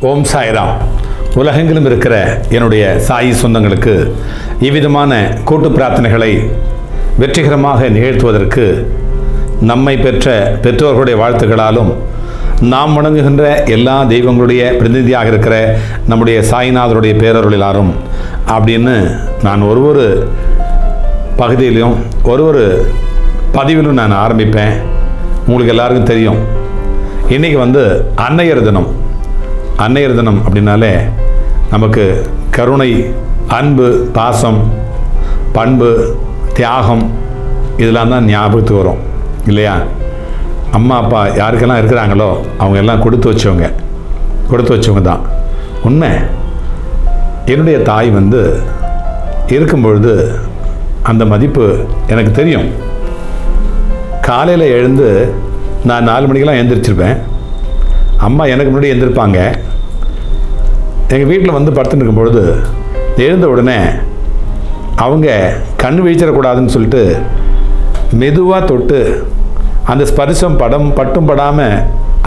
ஓம் சாய்ராம். உலகெங்கிலும் இருக்கிற என்னுடைய சாயி சொந்தங்களுக்கு இவ்விதமான கூட்டு பிரார்த்தனைகளை வெற்றிகரமாக நிகழ்த்துவதற்கு நம்மை பெற்ற பெற்றோர்களுடைய வாழ்த்துக்களாலும் நாம் வணங்குகின்ற எல்லா தெய்வங்களுடைய பிரதிநிதியாக இருக்கிற நம்முடைய சாய்நாதருடைய பேரருளிலாரும் அப்படின்னு நான் ஒரு ஒரு பகுதியிலையும் ஒரு ஒரு பதிவிலும் நான் ஆரம்பிப்பேன். உங்களுக்கு எல்லாருக்கும் தெரியும். இன்றைக்கி வந்து அன்னையர் தினம். அன்னையர் தினம் அப்படின்னாலே நமக்கு கருணை அன்பு பாசம் பண்பு தியாகம் இதெல்லாம் தான் ஞாபகத்துக்கு வரும். இல்லையா? அம்மா அப்பா யாருக்கெல்லாம் இருக்கிறாங்களோ அவங்க எல்லாம் கொடுத்து வச்சவங்க. கொடுத்து வச்சவங்க தான். உண்மை. என்னுடைய தாய் வந்து இருக்கும் பொழுது அந்த மதிப்பு எனக்கு தெரியும். காலையில் எழுந்து நான் நாலு மணிக்கெல்லாம் எழுந்திரிச்சிருப்பேன் அம்மா எனக்கு முன்னாடி எழுந்திருப்பாங்க எங்கள் வீட்டில் வந்து படுத்துட்டு இருக்கும்பொழுது எழுந்த உடனே அவங்க கண் வீழ்ச்சிடக்கூடாதுன்னு சொல்லிட்டு மெதுவாக தொட்டு அந்த ஸ்பரிசம் படம் பட்டும் படாமல்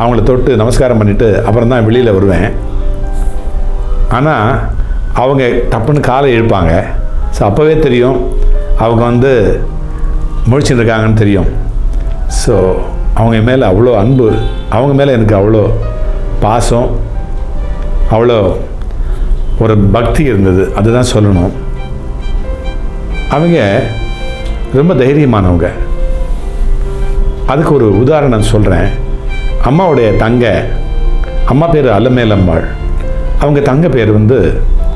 அவங்கள தொட்டு நமஸ்காரம் பண்ணிவிட்டு அப்புறம் தான் வெளியில் வருவேன். ஆனால் அவங்க டப்புன்னு காலை இழுப்பாங்க. ஸோ அப்போவே தெரியும் அவங்க வந்து முழிச்சுட்டு இருக்காங்கன்னு தெரியும். ஸோ அவங்க மேலே அவ்வளோ அன்பு அவங்க மேலே எனக்கு அவ்வளோ பாசம் அவ்வளோ ஒரு பக்தி இருந்தது அதுதான் சொல்லணும். அவங்க ரொம்ப தைரியமானவங்க. அதுக்கு ஒரு உதாரணம் சொல்கிறேன் அம்மாவுடைய தங்க அம்மா பேர் அலமேலம்மாள். அவங்க தங்க பேர் வந்து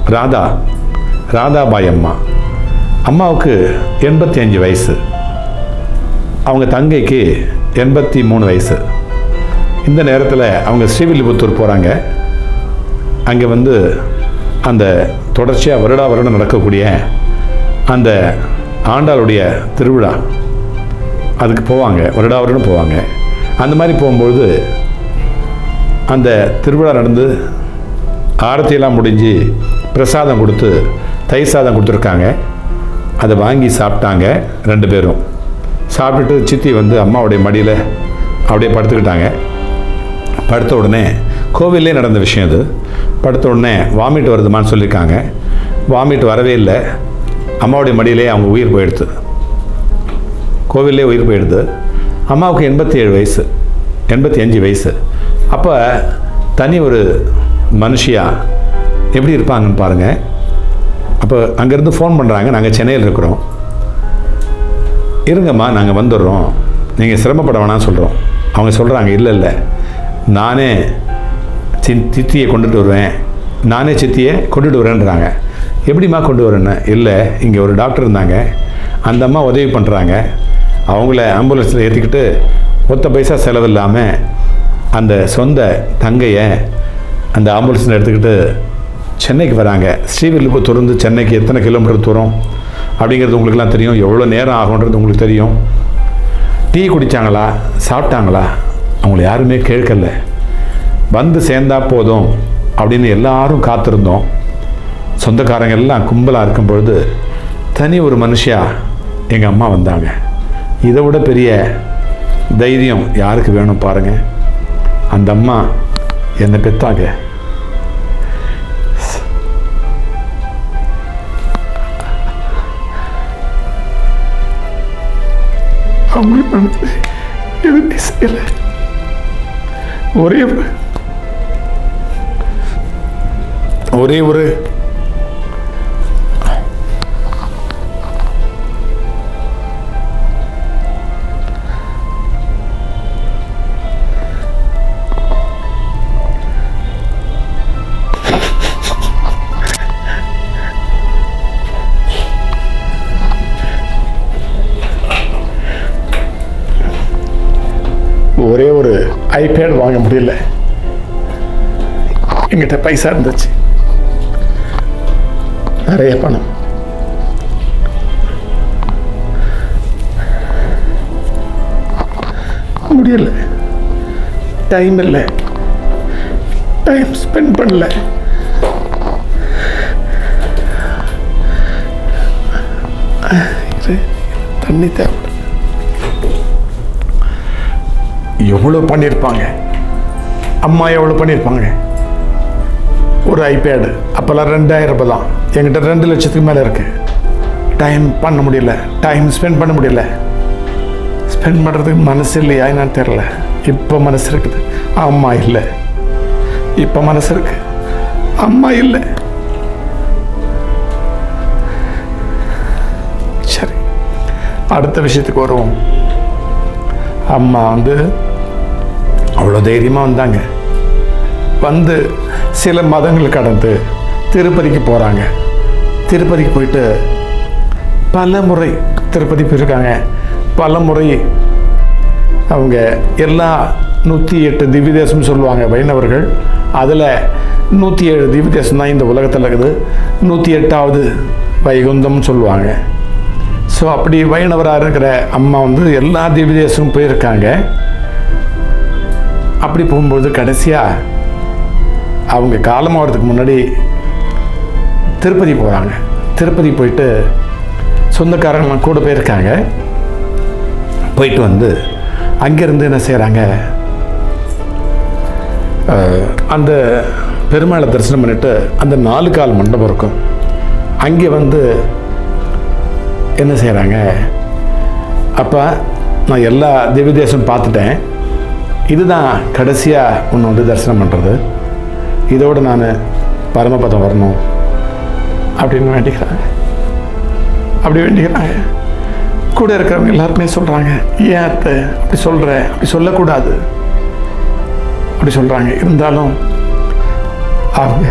ராதா ராதாபாய் அம்மா. அம்மாவுக்கு எண்பத்தி அஞ்சு வயசு. அவங்க தங்கைக்கு எண்பத்தி மூணு வயசு. இந்த நேரத்தில் அவங்க ஸ்ரீவில்லிபுத்தூர் போகிறாங்க அங்கே வந்து அந்த தொடர்ச்சியாக வருடா வருடம் நடக்கக்கூடிய அந்த ஆண்டாளுடைய திருவிழா. அதுக்கு போவாங்க வருடா வருடம் போவாங்க. அந்த மாதிரி போகும்பொழுது அந்த திருவிழா நடந்து ஆரத்தியெல்லாம் முடிஞ்சு பிரசாதம் கொடுத்து தயிர் சாதம் கொடுத்துருக்காங்க. அதை வாங்கி சாப்பிட்டாங்க ரெண்டு பேரும். சாப்பிட்டுட்டு சித்தி வந்து அம்மாவுடைய மடியில் அப்படியே படுத்துக்கிட்டாங்க. படுத்த உடனே கோவிலே நடந்த விஷயம் அது. படுத்த உடனே வாமிட் வருதுமான்னு சொல்லியிருக்காங்க. வாமிட் வரவே இல்லை. அம்மாவுடைய மடியிலே அவங்க உயிர் போயிடுது. கோவிலே உயிர் போயிடுது. அம்மாவுக்கு எண்பத்தி ஏழு வயசு. எண்பத்தி அஞ்சு வயசு. அப்போ தனி ஒரு மனுஷியா எப்படி இருப்பாங்கன்னு பாருங்கள் அப்போ அங்கேருந்து ஃபோன் பண்ணுறாங்க நாங்கள் சென்னையில் இருக்கிறோம். இருங்கம்மா நாங்கள் வந்துடுறோம். நீங்கள் சிரமப்பட வேணாம்னு சொல்கிறோம் அவங்க சொல்கிறாங்க இல்லை இல்லை. நானே சி சித்தியை கொண்டுட்டு வருவேன். நானே சித்தியை கொண்டுட்டு வரேன்றாங்க. எப்படிம்மா கொண்டு வரேன்னு? இல்லை இங்கே ஒரு டாக்டர் இருந்தாங்க. அந்த அம்மா உதவி பண்ணுறாங்க அவங்கள ஆம்புலன்ஸில் ஏற்றிக்கிட்டு ஒத்த பைசா செலவு இல்லாமல் அந்த சொந்த தங்கையை அந்த ஆம்புலன்ஸில் எடுத்துக்கிட்டு சென்னைக்கு வராங்க. ஸ்ரீவில்லிபுத்தூர்ந்து சென்னைக்கு எத்தனை கிலோமீட்டர் தூரம்? அப்படிங்கிறது உங்களுக்குலாம் தெரியும். எவ்வளோ நேரம் ஆகுன்றது உங்களுக்கு தெரியும். டீ குடித்தாங்களா சாப்பிட்டாங்களா? அவங்கள யாருமே கேட்கல. வந்து சேர்ந்தா போதும் அப்படின்னு எல்லாரும் காத்திருந்தோம். சொந்தக்காரங்க எல்லாம் கும்பலாக இருக்கும் பொழுது தனி ஒரு மனுஷியா எங்கள் அம்மா வந்தாங்க. இதை விட பெரிய தைரியம் யாருக்கு வேணும் பாருங்கள் அந்த அம்மா என்னை பெத்தாங்க. அவங்களுக்கு எதுவுமே செய்யலை. ஒரே ஒரே ஒரு ஒரே ஒரு ஐபேட் வாங்க முடியல. எங்கிட்ட பைசா இருந்துச்சு. நிறைய பணம். முடியல. டைம் இல்லை. டைம் ஸ்பெண்ட் பண்ணல. தண்ணி தேவை. எவ்வளோ பண்ணியிருப்பாங்க அம்மா எவ்வளோ பண்ணியிருப்பாங்க ஒரு ஐபேடு அப்போல்லாம் ரெண்டாயிரம் ரூபாய் தான். என்கிட்ட ரெண்டு லட்சத்துக்கு மேலே இருக்குது டைம் பண்ண முடியல. டைம் ஸ்பெண்ட் பண்ண முடியல. ஸ்பெண்ட் பண்ணுறதுக்கு மனசு இல்லையா என்னன்னு தெரில இப்போ மனசு இருக்குது. அம்மா இல்லை. இப்போ மனசு இருக்கு. அம்மா இல்லை. சரி. அடுத்த விஷயத்துக்கு வருவோம். அம்மா வந்து அவ்வளோ தைரியமாக வந்தாங்க. வந்து சில மதங்கள் கடந்து திருப்பதிக்கு போகிறாங்க திருப்பதிக்கு போயிட்டு பல முறை திருப்பதி போயிருக்காங்க. பல முறை அவங்க எல்லா நூற்றி எட்டு திவ்ய தேசம் சொல்லுவாங்க வைணவர்கள். அதில் நூற்றி ஏழு திவ்ய தேசம் தான் இந்த உலகத்தில் இருக்குது. நூற்றி எட்டாவது வைகுந்தம்னு சொல்லுவாங்க. ஸோ அப்படி வைணவராக இருக்கிற அம்மா வந்து எல்லா திவ்ய தேசமும் போயிருக்காங்க. அப்படி போகும்போது கடைசியாக அவங்க காலமாகறதுக்கு முன்னாடி திருப்பதி போகிறாங்க திருப்பதி போயிட்டு சொந்தக்காரங்களாம் கூட போயிருக்காங்க. போயிட்டு வந்து அங்கேருந்து என்ன செய்கிறாங்க அந்த பெருமாளை தரிசனம் பண்ணிட்டு அந்த நாலு கால் மண்டபம் இருக்கும். அங்கே வந்து என்ன செய்கிறாங்க அப்போ நான் எல்லா திவ்ய பார்த்துட்டேன். இதுதான் கடைசியாக ஒன்று வந்து தரிசனம் பண்ணுறது இதோடு நான் பரமபதம் வரணும். அப்படின்னு வேண்டிக்கிறாங்க. அப்படி வேண்டிக்கிறாங்க. கூட இருக்கிறவங்க எல்லாருமே சொல்கிறாங்க ஏன் அத்தை அப்படி சொல்கிற அப்படி சொல்லக்கூடாது. அப்படி சொல்கிறாங்க இருந்தாலும் அவங்க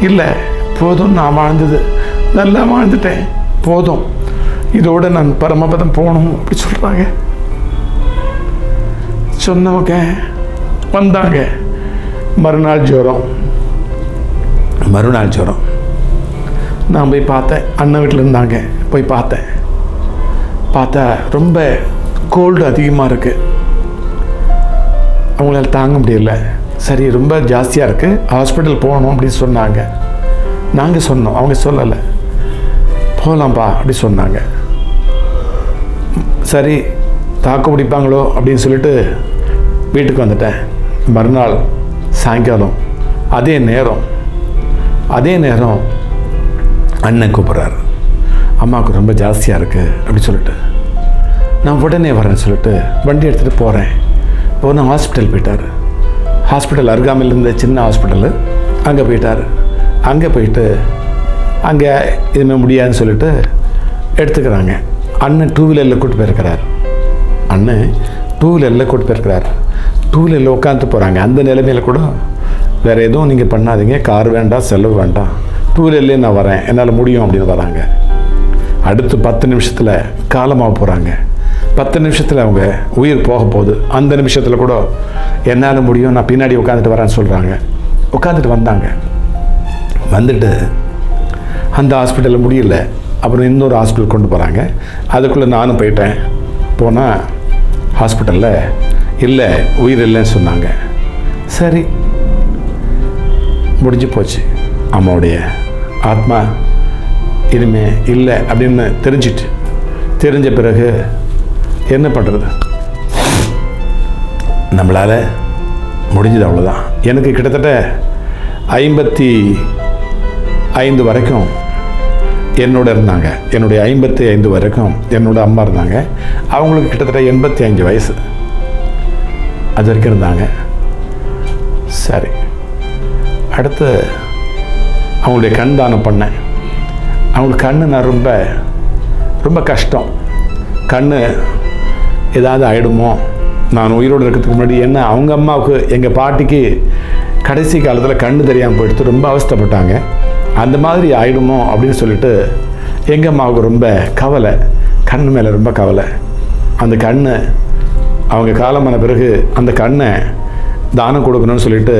இல்லை போதும் நான் வாழ்ந்தது. நல்லா வாழ்ந்துட்டேன். போதும். இதோடு நான் பரமபதம் போகணும். அப்படி சொல்கிறாங்க சொன்னவங்க வந்தாங்க. மறுநாள் ஜுரம். மறுநாள் ஜுரம். நான் போய் பார்த்தேன். அண்ணன் வீட்டில் இருந்தாங்க. போய் பார்த்தேன். பார்த்தா ரொம்ப கோல்டு அதிகமாக இருக்குது அவங்களால தாங்க முடியல. சரி ரொம்ப ஜாஸ்தியாக இருக்குது ஹாஸ்பிட்டல் போகணும் அப்படின்னு சொன்னாங்க. நாங்கள் சொன்னோம். அவங்க சொல்லலை. போகலாம்ப்பா அப்படி சொன்னாங்க. சரி தாக்கு பிடிப்பாங்களோ அப்படின்னு சொல்லிட்டு வீட்டுக்கு வந்துட்டேன். மறுநாள் சாயங்காலம் அதே நேரம் அதே நேரம் அண்ணன் கூப்பிட்றாரு. அம்மாவுக்கு ரொம்ப ஜாஸ்தியாக இருக்குது அப்படி சொல்லிட்டு. நான் உடனே வரேன்னு சொல்லிட்டு வண்டி எடுத்துகிட்டு போகிறேன் போனால் ஹாஸ்பிட்டல் போயிட்டார். ஹாஸ்பிட்டல் அருகாமையில் இருந்த சின்ன ஹாஸ்பிட்டலு அங்கே போயிட்டார். அங்கே போயிட்டு அங்கே இதுமாதிரி முடியாதுன்னு சொல்லிட்டு எடுத்துக்கிறாங்க. அண்ணன் டூ வீலரில் கூட்டு போயிருக்கிறார். அண்ணன் டூ வீலரில் கூட்டு போயிருக்கிறார். டூவீலரில் உட்காந்து போகிறாங்க அந்த நிலைமையில் கூட வேறு எதுவும் நீங்கள் பண்ணாதீங்க. கார் வேண்டாம் செலவு வேண்டாம். டூ வீலர்லேயே நான் வரேன். என்னால் முடியும் அப்படின்னு வராங்க. அடுத்து பத்து நிமிஷத்தில் காலமாக போகிறாங்க பத்து நிமிஷத்தில் அவங்க உயிர் போக போகுது. அந்த நிமிஷத்தில் கூட என்னால் முடியும் நான் பின்னாடி உட்காந்துட்டு வரேன்னு சொல்கிறாங்க உட்காந்துட்டு வந்தாங்க. வந்துட்டு அந்த ஹாஸ்பிட்டலில் முடியல. அப்புறம் இன்னொரு ஹாஸ்பிட்டல் கொண்டு போகிறாங்க அதுக்குள்ளே நானும் போயிட்டேன். போனால் ஹாஸ்பிட்டலில் இல்லை உயிர் இல்லைன்னு சொன்னாங்க. சரி முடிஞ்சு போச்சு அம்மாவுடைய ஆத்மா. இனிமே இல்லை அப்படின்னு தெரிஞ்சிட்டு தெரிஞ்ச பிறகு என்ன பண்ணுறது நம்மளால் முடிஞ்சது அவ்வளோதான் எனக்கு கிட்டத்தட்ட ஐம்பத்தி ஐந்து வரைக்கும் என்னோட இருந்தாங்க. என்னுடைய ஐம்பத்தி ஐந்து வரைக்கும் என்னோட அம்மா இருந்தாங்க. அவங்களுக்கு கிட்டத்தட்ட எண்பத்தி அஞ்சு வயசு. அது வரைக்கும் இருந்தாங்க. சரி. அடுத்து அவங்களுடைய கண் தானம் பண்ணேன். அவங்களுக்கு கண்ணு நான் ரொம்ப ரொம்ப கஷ்டம். கண் ஏதாவது ஆகிடுமோ நான் உயிரோடு இருக்கிறதுக்கு முன்னாடி என்ன அவங்க அம்மாவுக்கு எங்கள் பாட்டிக்கு கடைசி காலத்தில் கண்ணு தெரியாமல் போயிடுத்து ரொம்ப அவஸ்தைப்பட்டாங்க. அந்த மாதிரி ஆகிடுமோ அப்படின்னு சொல்லிட்டு எங்கள் அம்மாவுக்கு ரொம்ப கவலை. கண் மேலே ரொம்ப கவலை. அந்த கண்ணை அவங்க காலமான பிறகு அந்த கண்ணை தானம் கொடுக்கணும்னு சொல்லிட்டு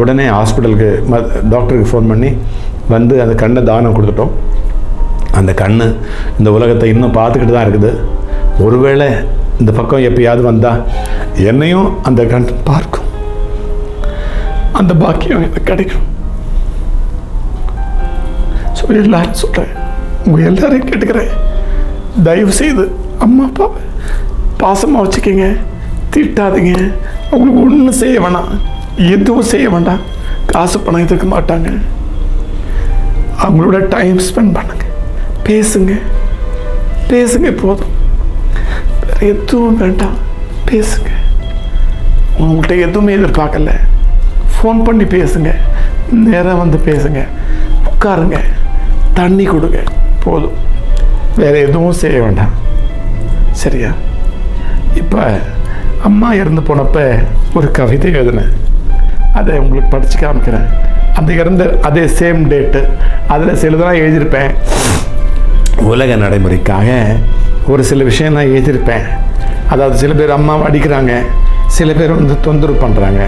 உடனே ஹாஸ்பிட்டலுக்கு ம டாக்டருக்கு ஃபோன் பண்ணி வந்து அந்த கண்ணை தானம் கொடுத்துட்டோம். அந்த கண் இந்த உலகத்தை இன்னும் பார்த்துக்கிட்டு தான் இருக்குது. ஒருவேளை இந்த பக்கம் எப்பயாவது வந்தால் என்னையும் அந்த கண் பார்க்கும். அந்த பாக்கியம் எனக்கு கிடைக்கும். ஸோ எல்லாரும் சொல்கிறேன் உங்கள் எல்லாரையும் கேட்டுக்கிறேன். தயவு செய்து அம்மா அப்பாவை பாசமாக வச்சுக்கோங்க. திட்டாதீங்க. அவங்களுக்கு ஒன்றும் செய்ய வேணாம். எதுவும் செய்ய வேண்டாம். காசு பணம் எதிர்க்க மாட்டாங்க. அவங்களோட டைம் ஸ்பெண்ட் பண்ணுங்க. பேசுங்க. பேசுங்க போதும். வேறு எதுவும் வேண்டாம். பேசுங்க. உங்கள்கிட்ட எதுவுமே எதிர்பார்க்கல. ஃபோன் பண்ணி பேசுங்க. நேராக வந்து பேசுங்க. உட்காருங்க. தண்ணி கொடுங்க. போதும். வேறு எதுவும் செய்ய வேண்டாம். சரியா? இப்போ அம்மா இறந்து போனப்ப ஒரு கவிதை எழுதினேன். அதை உங்களுக்கு படித்து காமிக்கிறேன். அந்த இறந்த அதே சேம் டேட்டு அதில் சிலதெல்லாம் எழுதியிருப்பேன். உலக நடைமுறைக்காக ஒரு சில விஷயம் நான் எழுதியிருப்பேன். அதாவது சில பேர் அம்மாவை அடிக்கிறாங்க. சில பேர் வந்து தொந்தரவு பண்ணுறாங்க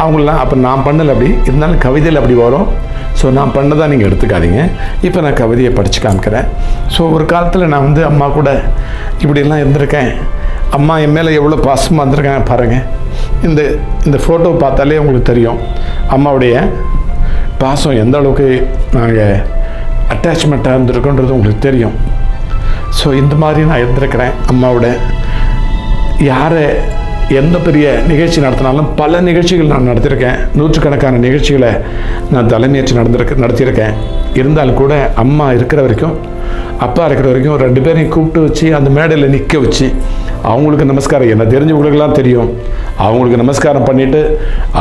அவங்களெலாம் அப்போ நான் பண்ணலை அப்படி. இருந்தாலும் கவிதையில் அப்படி வரும். ஸோ நான் பண்ணதான் நீங்கள் எடுத்துக்காதீங்க. இப்போ நான் கவிதையை படித்து காமிக்கிறேன். ஸோ ஒரு காலத்தில் நான் வந்து அம்மா கூட இப்படிலாம் இருந்திருக்கேன். அம்மா என் மேலே எவ்வளோ பாசமாக வந்திருக்காங்க பாருங்கள் இந்த இந்த ஃபோட்டோ பார்த்தாலே உங்களுக்கு தெரியும். அம்மாவுடைய பாசம் எந்த அளவுக்கு நாங்கள் அட்டாச்மெண்ட்டாக இருந்திருக்கோன்றது உங்களுக்கு தெரியும். ஸோ இந்த மாதிரி நான் இருந்திருக்கிறேன். அம்மாவோட யாரை எந்த பெரிய நிகழ்ச்சி நடத்தினாலும் பல நிகழ்ச்சிகள் நான் நடத்தியிருக்கேன். நூற்றுக்கணக்கான நிகழ்ச்சிகளை நான் தலைமையேற்று நடந்திருக்க நடத்தியிருக்கேன். இருந்தாலும் கூட அம்மா இருக்கிற வரைக்கும் அப்பா இருக்கிற வரைக்கும் ரெண்டு பேரையும் கூப்பிட்டு வச்சு அந்த மேடையில் நிற்க வச்சு அவங்களுக்கு நமஸ்காரம். என்ன தெரிஞ்சவங்களுக்கெல்லாம் தெரியும். அவங்களுக்கு நமஸ்காரம் பண்ணிவிட்டு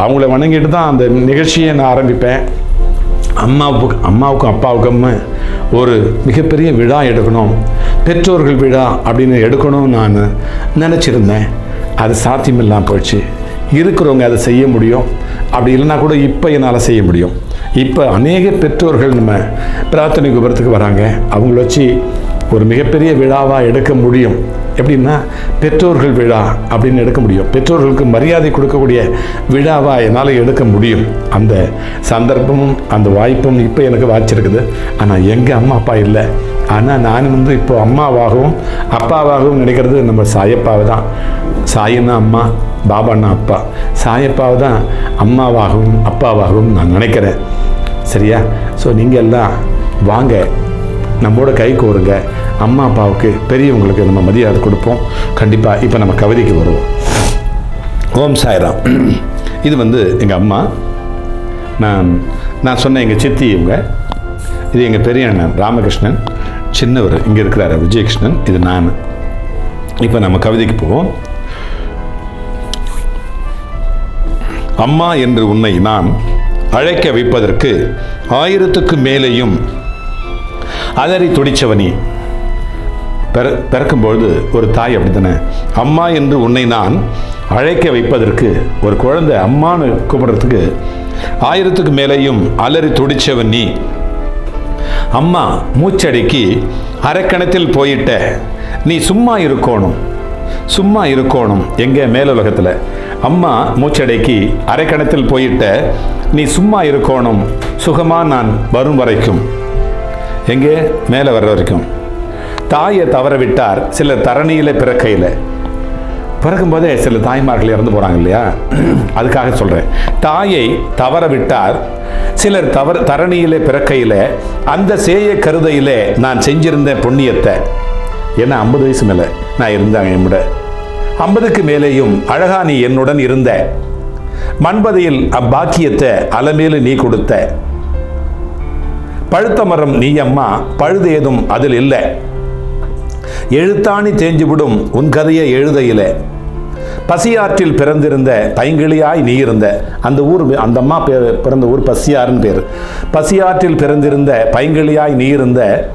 அவங்கள வணங்கிட்டு தான் அந்த நிகழ்ச்சியை நான் ஆரம்பிப்பேன். அம்மாவுக்கு அம்மாவுக்கும் அப்பாவுக்கும் ஒரு மிகப்பெரிய விழா எடுக்கணும். பெற்றோர்கள் விழா அப்படின்னு எடுக்கணும்னு நான் நினச்சிருந்தேன். அது சாத்தியமில்லாமல் போயிடுச்சு. இருக்கிறவங்க அதை செய்ய முடியும். அப்படி இல்லைன்னா கூட இப்போ என்னால் செய்ய முடியும். இப்போ அநேக பெற்றோர்கள் நம்ம பிரார்த்தனை குபரத்துக்கு வராங்க. அவங்கள வச்சு ஒரு மிகப்பெரிய விழாவாக எடுக்க முடியும். எப்படின்னா பெற்றோர்கள் விழா அப்படின்னு எடுக்க முடியும். பெற்றோர்களுக்கு மரியாதை கொடுக்கக்கூடிய விழாவாக என்னால் எடுக்க முடியும். அந்த சந்தர்ப்பமும் அந்த வாய்ப்பும் இப்போ எனக்கு வாய்ச்சிருக்குது. ஆனால் எங்கள் அம்மா அப்பா இல்லை. ஆனால் நான் வந்து இப்போ அம்மாவாகவும் அப்பாவாகவும் நினைக்கிறது நம்ம சாயப்பாவை தான். சாயன்னா அம்மா பாபான்னா அப்பா. சாயப்பாவை தான் அம்மாவாகவும் அப்பாவாகவும் நான் நினைக்கிறேன். சரியா? ஸோ நீங்கள் எல்லாம் வாங்க. நம்மோட கை கோருங்க. அம்மா அப்பாவுக்கு பெரியவங்களுக்கு நம்ம மரியாதை கொடுப்போம். கண்டிப்பாக இப்போ நம்ம கவிதைக்கு வருவோம். ஓம் சாய்ராம். இது வந்து எங்கள் அம்மா. நான் நான் சொன்ன எங்கள் சித்தி இவங்க. இது எங்கள் பெரிய அண்ணன் ராமகிருஷ்ணன். சின்னவர் இங்கே இருக்கிறார் விஜயகிருஷ்ணன். இது நான். இப்போ நம்ம கவிதைக்கு போவோம். அம்மா என்று உன்னை நான் அழைக்க வைப்பதற்கு ஆயிரத்துக்கு மேலேயும் அலறி துடிச்சவனி. பிற பிறக்கும்பொழுது ஒரு தாய் அப்படித்தானே? அம்மா என்று உன்னை நான் அழைக்க வைப்பதற்கு ஒரு குழந்தை அம்மான்னு கூப்பிடுறதுக்கு ஆயிரத்துக்கு மேலேயும் அலறி துடிச்சவன் நீ. அம்மா மூச்சடைக்கி அரைக்கணத்தில் போயிட்ட நீ சும்மா இருக்கணும் சும்மா இருக்கணும் எங்க? மேலுலகத்தில். அம்மா மூச்சடைக்கி அரைக்கணத்தில் போயிட்ட நீ சும்மா இருக்கணும் சுகமாக நான் வரும் வரைக்கும். எங்கே? மேலே வர்ற வரைக்கும். தாயை தவற விட்டார் சிலர் தரணியில பிறக்கையில். பிறக்கும்போதே சில தாய்மார்கள் இறந்து போகிறாங்க இல்லையா? அதுக்காக சொல்கிறேன் தாயை தவற விட்டார் சிலர் தவறு தரணியிலே பிறக்கையில் அந்த சேய கருதையிலே நான் செஞ்சிருந்த புண்ணியத்தை. ஏன்னா ஐம்பது வயசு மேலே நான் இருந்தாங்க என்னோட ஐம்பதுக்கு மேலேயும் அழகா நீ என்னுடன் இருந்த. மண்பதையில் அப்பாக்கியத்தை அலமேலு நீ கொடுத்த. பழுத்த மரம் நீ அம்மா பழுது ஏதும் அதில் இல்லை. எழுத்தாணி தேஞ்சுவிடும் உன் கதையை எழுதையில. பசியாற்றில் பிறந்திருந்த பைங்கிளியாய் நீ இருந்த அந்த ஊர் அந்த அம்மா பேர் பிறந்த ஊர் பசியாருன்னு பேர். பசியாற்றில் பிறந்திருந்த பைங்கிளியாய் நீ இருந்த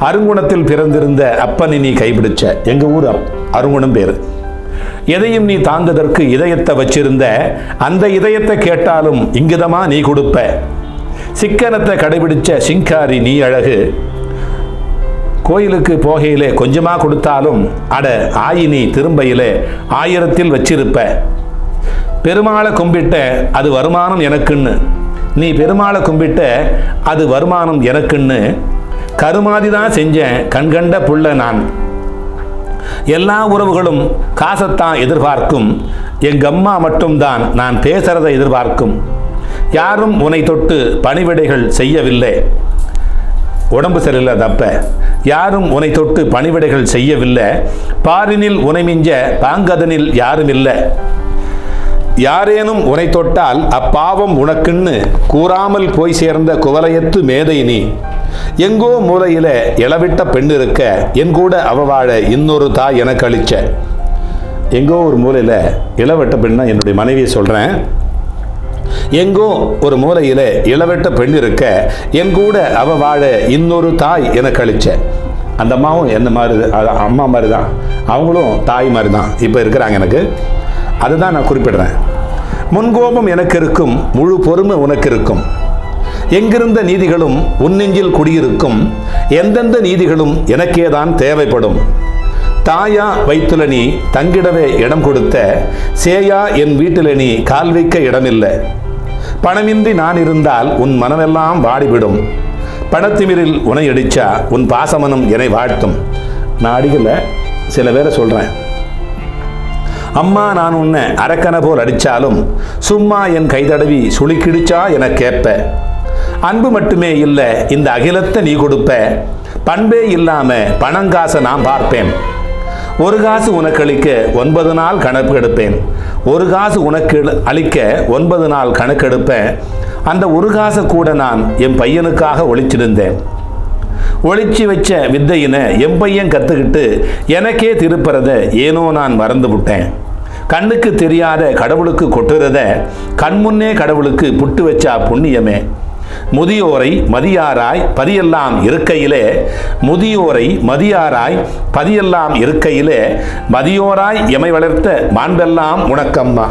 அருங்குணத்தில் பிறந்திருந்த அப்பனை நீ கைப்பிடிச்ச எங்கள் ஊர் அப்- அருங்குணம் பேர். எதையும் நீ தாங்குதற்கு இதயத்தை வச்சிருந்த அந்த இதயத்தை கேட்டாலும் இங்கிதமா நீ கொடுப்ப. சிக்கனத்தை கடைபிடிச்ச சிங்காரி நீ அழகு. கோயிலுக்கு போகையிலே கொஞ்சமாக கொடுத்தாலும் அட ஆயினி திரும்பையிலே ஆயிரத்தில் வச்சிருப்ப. பெருமாளை கும்பிட்ட அது வருமானம் எனக்குன்னு. நீ பெருமாளை கும்பிட்ட அது வருமானம் எனக்குன்னு. கருமாதி தான் செஞ்சேன் கண்கண்ட புள்ள நான். எல்லா உறவுகளும் காசத்தான் எதிர்பார்க்கும். எங்க அம்மா மட்டும்தான் நான் பேசுறதை எதிர்பார்க்கும். யாரும் உன்னை தொட்டு பணிவிடைகள் செய்யவில்லை. உடம்பு சரியில்லை தப்ப யாரும் உனை தொட்டு பணிவிடைகள் செய்யவில்லை. பாரினில் உனை மிஞ்ச பாங்கதனில் யாரும் இல்லை. யாரேனும் உனை தொட்டால் அப்பாவம் உனக்குன்னு கூறாமல் போய் சேர்ந்த குவலையத்து மேதை நீ. எங்கோ மூலையில இளவிட்ட பெண் இருக்க என் கூட அவ வாழ இன்னொரு தாய் எனக்கு அளிச்ச. எங்கோ ஒரு மூலையில் இளவட்ட பெண்ணா என்னுடைய மனைவியை சொல்கிறேன் எங்கோ ஒரு மூலையில் இளவெட்ட பெண் இருக்க என் கூட அவ வாழ இன்னொரு தாய் எனக்கு கழிச்ச அந்த அம்மாவும் என்ன மாதிரி அது அம்மா மாதிரி தான். அவங்களும் தாய் மாதிரி தான். இப்போ இருக்கிறாங்க எனக்கு. அதுதான் நான் குறிப்பிடுறேன். முன்கோபம் எனக்கு இருக்கும் முழு பொறுமை உனக்கு இருக்கும். எங்கிருந்த நீதிகளும் உன்னெஞ்சில் குடியிருக்கும் எந்தெந்த நீதிகளும் எனக்கேதான் தேவைப்படும். தாயா வைத்துல நீ தங்கிடவே இடம் கொடுத்த சேயா என் வீட்டில் நீ கால் வைக்க இடமில்லை. பணமின்றி நான் இருந்தால் உன் மனமெல்லாம் வாடிவிடும். பணத்திமிரில் உனை அடிச்சா உன் பாசமனம் என்னை வாழ்த்தும். நான் அடிக்கல சில பேரை சொல்கிறேன் அம்மா நான் உன்னை அரக்கனை போல் அடித்தாலும் சும்மா என் கைதடவி சுளிக்கிடிச்சா என கேட்ப. அன்பு மட்டுமே இல்லை இந்த அகிலத்தை நீ கொடுப்ப. பண்பே இல்லாமல் பணங்காசை நான் பார்ப்பேன். ஒரு காசு உனக்கு அளிக்க ஒன்பது நாள் கணக்கு எடுப்பேன். ஒரு காசு உனக்கு அளிக்க ஒன்பது நாள் கணக்கெடுப்பேன் அந்த ஒரு காசை கூட நான் என் பையனுக்காக ஒழிச்சிருந்தேன். ஒழிச்சு வச்ச வித்தையினை என் பையன் கற்றுக்கிட்டு எனக்கே திருப்புறத ஏனோ நான் மறந்து விட்டேன் கண்ணுக்கு தெரியாத கடவுளுக்கு கொட்டுறத கண்முன்னே கடவுளுக்கு புட்டு வச்சா புண்ணியமே. முதியோரை மதியாராய் பதியெல்லாம் இருக்கையிலே முதியோரை மதியாராய் பதியெல்லாம் இருக்கையிலே மதியோராய் எமை வளர்த்த மாண்பெல்லாம் உனக்கம்மா.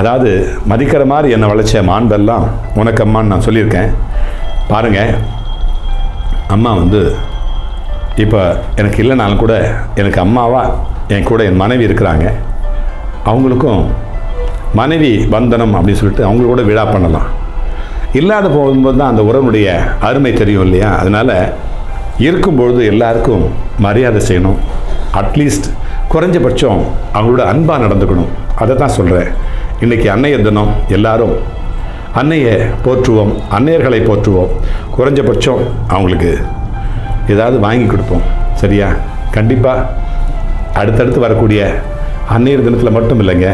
அதாவது மதிக்கிற மாதிரி என்னை வளைச்ச மாண்பெல்லாம் உனக்கம்மான்னு நான் சொல்லியிருக்கேன். பாருங்கள் அம்மா வந்து இப்போ எனக்கு இல்லைனாலும் கூட எனக்கு அம்மாவா என் கூட என் மனைவி இருக்கிறாங்க. அவங்களுக்கும் மனைவி பந்தனம் அப்படின்னு சொல்லிட்டு அவங்களோட விழா பண்ணலாம். இல்லாத போகும்போது தான் அந்த உறவுடைய அருமை தெரியும் இல்லையா? அதனால் இருக்கும்பொழுது எல்லாருக்கும் மரியாதை செய்யணும். அட்லீஸ்ட் குறைஞ்சபட்சம் அவங்களோட அன்பாக நடந்துக்கணும். அதை தான் சொல்கிறேன் இன்றைக்கி அன்னையர் தினம் எல்லாரும் அன்னையை போற்றுவோம் அன்னையர்களை போற்றுவோம். குறைஞ்சபட்சம் அவங்களுக்கு ஏதாவது வாங்கி கொடுப்போம். சரியா? கண்டிப்பாக அடுத்தடுத்து வரக்கூடிய அன்னையர் தினத்தில் மட்டும் இல்லைங்க.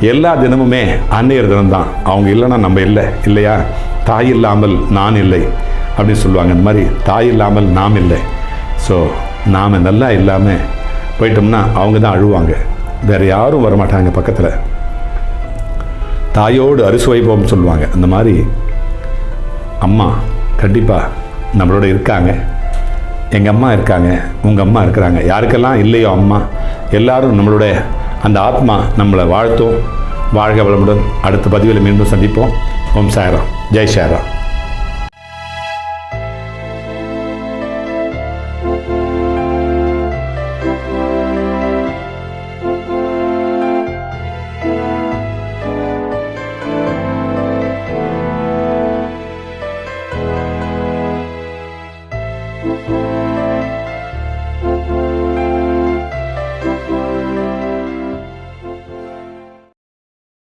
எல்லா தினமுமே அன்னையர் தினம்தான். அவங்க இல்லைன்னா நம்ம இல்லை. இல்லையா? தாய் இல்லாமல் நான் இல்லை. அப்படின்னு சொல்லுவாங்க. இந்த மாதிரி தாய் இல்லாமல் நாம் இல்லை. ஸோ நாம் நல்லா இல்லாமல் போயிட்டோம்னா அவங்க தான் அழுவாங்க. வேறு யாரும் வரமாட்டாங்க பக்கத்தில். தாயோடு அறுசுவைப்போம்னு சொல்லுவாங்க. அந்த மாதிரி அம்மா கண்டிப்பாக நம்மளோட இருக்காங்க. எங்கள் அம்மா இருக்காங்க. உங்கள் அம்மா இருக்கிறாங்க. யாருக்கெல்லாம் இல்லையோ அம்மா எல்லாரும் நம்மளோட அந்த ஆத்மா நம்மளை வாழ்த்தும். வாழ்க வளமுடன். அடுத்த பதிவில் மீண்டும் சந்திப்போம். ஓம் சாயராம். ஜெய் சாயராம்.